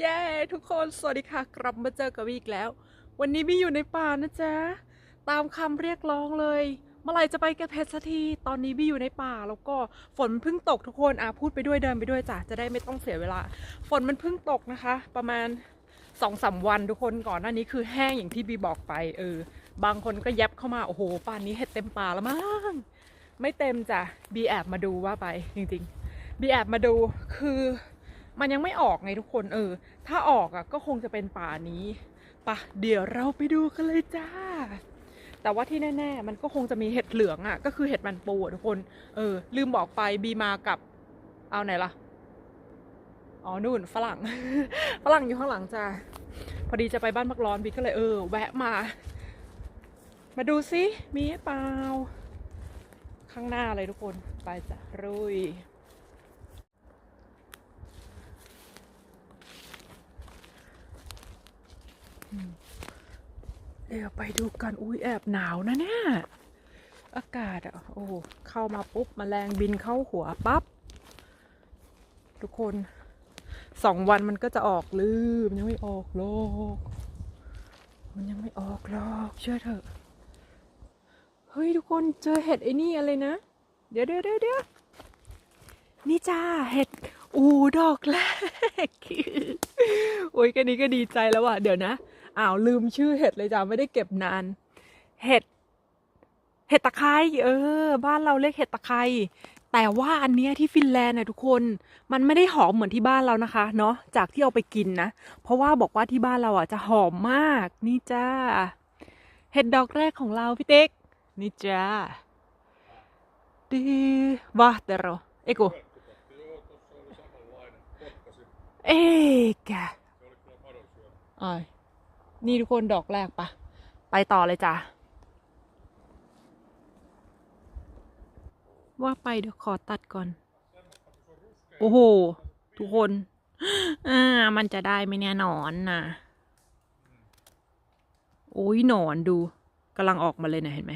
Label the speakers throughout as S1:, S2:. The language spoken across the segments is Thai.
S1: เย้ ทุกคนสวัสดีค่ะ กลับมาเจอกับวีอีกแล้ว วันนี้บีอยู่ในป่านะจ๊ะ ตามคำเรียกร้องเลย เมื่อไหร่จะไปกระเพชรสักทีตอนนี้บีอยู่ในป่าแล้วก็ฝนเพิ่งตกทุกคนอะพูดไปด้วยเดินไปด้วยจ้ะจะได้ไม่ต้องเสียเวลา ฝนมันเพิ่งตกนะคะ ประมาณสองสามวันทุกคนก่อนหน้านี้คือแห้งอย่างที่บีบอกไปเออ บางคนก็แยบเข้ามาโอ้โหป่านนี้เห็ดเต็มป่าแล้วมั้งไม่เต็มจ้ะบีแอบมาดูว่าไปจริงๆบีแอบมาดูคือ มันยังไม่ออกไงทุกคนเออ ถ้าออกอะก็คงจะเป็นป่านี้ปะเดี๋ยวเราไปดูกันเลยจ้า แต่ว่าที่แน่ ๆ มันก็คงจะมีเห็ดเหลืองอะ ก็คือเห็ดมันปูทุกคนเออ ลืมบอกไปบีมากับ เอาไหนล่ะอ๋อนู่นฝรั่ง ฝรั่งอยู่ข้างหลังจ้าพอดีจะไปบ้านพักร้อนบีก็เลยเออ แวะมา มาดูซิมีเปล่า ข้างหน้าเลยทุกคน ไปจ้ะรุย เดี๋ยวไปดูกัน อุ้ยแอบหนาวนะเนี่ย อากาศอะ โอ้เข้ามาปุ๊บมแมลงบินเข้าหัวปั๊บ ทุกคนสองวันมันก็จะออกลืมยังไม่ออกหรอกมันยังไม่ออกหรอกเชื่อเถอะ เฮ้ยทุกคนเจอเห็ดไอ้นี่อะไรนะ เดี๋ยวเดี๋ยวเดี๋ยวเดี๋ยวนี่จ้าเห็ดอูดอกแรก โอ้ยแค่นี้ก็ดีใจแล้วว่ะ เดี๋ยวนะ อ้าวลืมชื่อเห็ดเลยจ้าไม่ได้เก็บนาน เห็ด เห็ดตะไคร้เออ บ้านเราเรียกเห็ดตะไคร้แต่ว่าอันเนี้ยที่ฟินแลนด์นะทุกคนมันไม่ได้หอมเหมือนที่บ้านเรานะคะเนาะจากที่เอาไปกินนะ เพราะว่าบอกว่าที่บ้านเราอะจะหอมมากนี่จ้าเห็ดดอกแรกของเราพี่เต๊กนี่จ้าดีว่าแต่เราเอโกเอ๊กะอ้อย นี่ทุกคนดอกแรกปะไปต่อเลยจ้าว่าไปเดี๋ยวขอตัดก่อน โอ้โห ทุกคน อ่า มันจะได้ไหมเนี่ยหนอนน่ะโอ้ยหนอนดูกำลังออกมาเลยนะเห็นไหม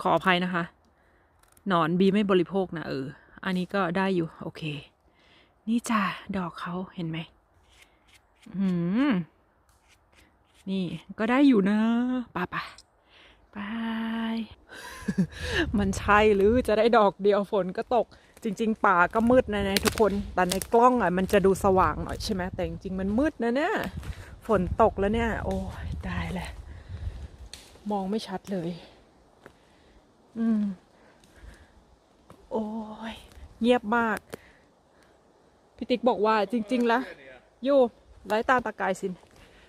S1: ขออภัยนะคะ หนอนบีไม่บริโภคนะเออ อันนี้ก็ได้อยู่ โอเค นี่จ้าดอกเขาเห็นไหมอืม นี่ก็ได้อยู่นะป่ะป่ะบายมันใช่หรือจะได้ดอกเดียวฝนก็ตก จริง ๆ ป่าก็มืดนะนี่ยทุกคน แต่ในกล้องอะมันจะดูสว่างหน่อยใช่ไหมแต่จริงๆมันมืดนะเนี่ยฝนตกแล้วเนี่ย โอ้ยตายแหละมองไม่ชัดเลย อืม โอ้ยเงียบมากพี่ติ๊กบอกว่าจริง ๆ แล้วโย่ ไร้ตาตากายสิน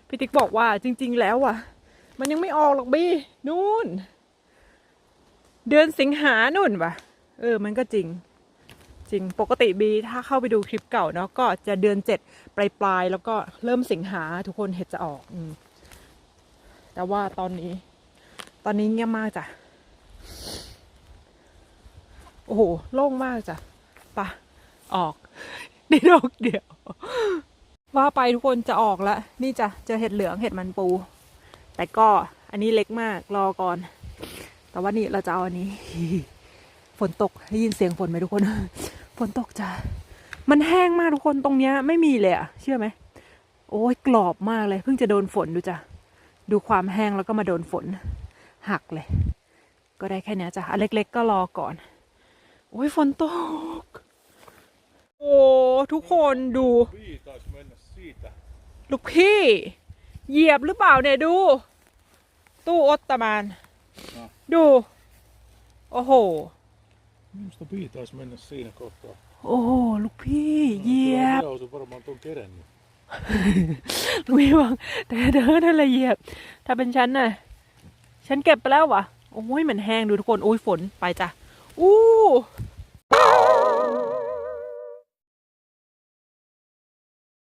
S1: พี่ติ๊กบอกว่าจริง ๆ แล้วอะ มันยังไม่ออกหรอกบี้นู่น เดือนสิงหานู่นปะเออ มันก็จริง จริงปกติบีถ้าเข้าไปดูคลิปเก่าเนาะก็จะเดือนเจ็ดปลายปลายๆแล้วก็เริ่มสิงหาทุกคนเห็ดจะออกอืมแต่ว่าตอนนี้ ตอนนี้เงียบมากจ้ะโอ้โห โล่งมากจ้ะปะออกได้ดอกเดียว ว่าไปทุกคนจะออกแล้ว นี่จ้ะเจอเห็ดเหลืองเห็ดมันปู แต่ก็อันนี้เล็กมากรอก่อน แต่ว่านี่เราจะเอาอันนี้ ฝนตกได้ยินเสียงฝนไหมทุกคน ฝนตกจ้ะมันแห้งมากทุกคนตรงเนี้ยไม่มีเลยอะเชื่อไหมโอ้ยกรอบมากเลย เพิ่งจะโดนฝนดูจ้ะดูความแห้งแล้วก็มาโดนฝน หักเลย ก็ได้แค่นี้จ้ะอันเล็ก ๆ ก็รอก่อน โอ้ยฝนตก โอ้ทุกคนดู
S2: Vii taisi mennä siitä.
S1: ลูกพี่ เหยียบหรือเปล่าเนี่ยดู ตู้อตตมาน
S2: อะ
S1: ดู โอ้โห
S2: Minusta Vii taisi mennä siinä kohtaa.
S1: โอ้โหลูกพี่เหยียบ
S2: Minä olisin varmaan tuon kerennyt.
S1: ลูกพี่บอกแต่เดินนั่นแหละเหยียบ ถ้าเป็นฉันน่ะ ฉันเก็บไปแล้ววะโอ้ยมันแห้งดูทุกคนโอ้ยฝนไปจ้ะอู้